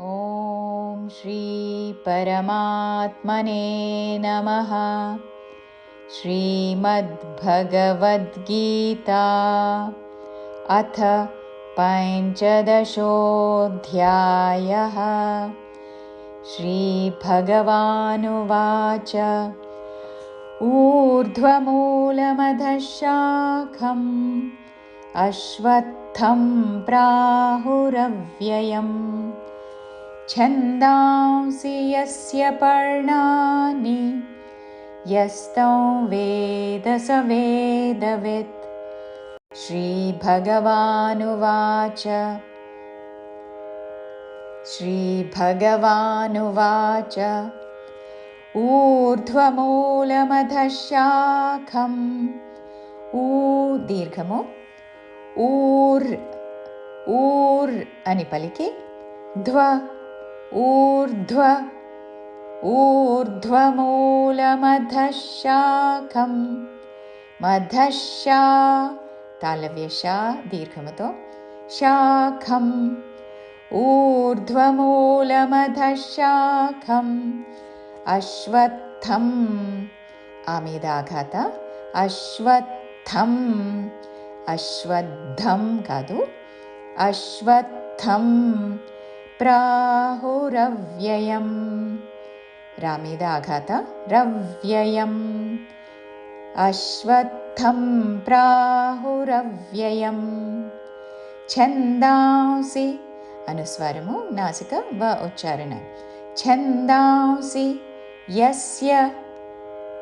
ॐ श्रीपरमात्मने नमः। श्रीमद्भगवद्गीता। अथ पञ्चदशोऽध्यायः। श्रीभगवानुवाच। ऊर्ध्वमूलमधशाखम् अश्वत्थं प्राहुरव्ययम् छन्दांसि यस्य पर्णानि यस्तौ वेद स वेदवित्। श्रीभगवानुवाच। श्रीभगवानुवाच। ऊर्ध्वमूलमधशाखम्। ऊ दीर्घमु। ऊर् ऊर् अनिपलिके। ध्व ऊर्ध्व ऊर्ध्वमूलमधशाखं। मधशा तालव्यशा दीर्घमतो। शाखम् ऊर्ध्वमूलमधशाखम् अश्वत्थम्। आमेदाघात अश्वत्थम्। अश्वत्थं कादु अश्वत्थम् प्राहुरव्ययम्। रामेदाघात रव्ययम्। अश्वत्थं प्राहुरव्ययम्। छन्दांसि अनुस्वारमु नासिक उच्चारण। छन्दांसि यस्य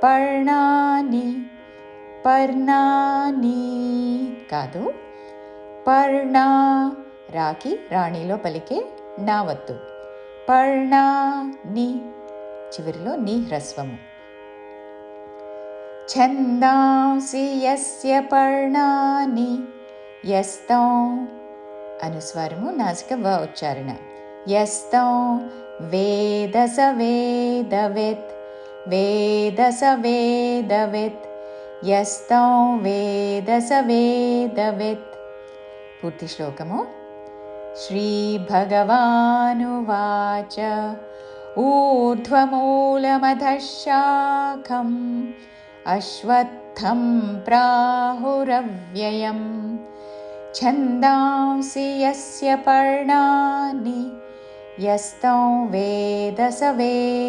पर्णानि पर्णानि कादु? पर्णा राकी राणिलो पलिके नावत्तु पर्णानि चिवरिलो नि ह्रस्वमु छन्दांसि यस्य पर्णानि यस्तौ अनुस्वारमु नासिक व उच्चारण यस्तौ वेद स वेदवित् वेद स वेदवित् यस्तौ वेद स वेदवित् पूर्तिश्लोकमु श्रीभगवानुवाच। ऊर्ध्वमूलमधशाखम् अश्वत्थं प्राहुरव्ययम् छन्दांसि यस्य पर्णानि यस्तौ वेदवित्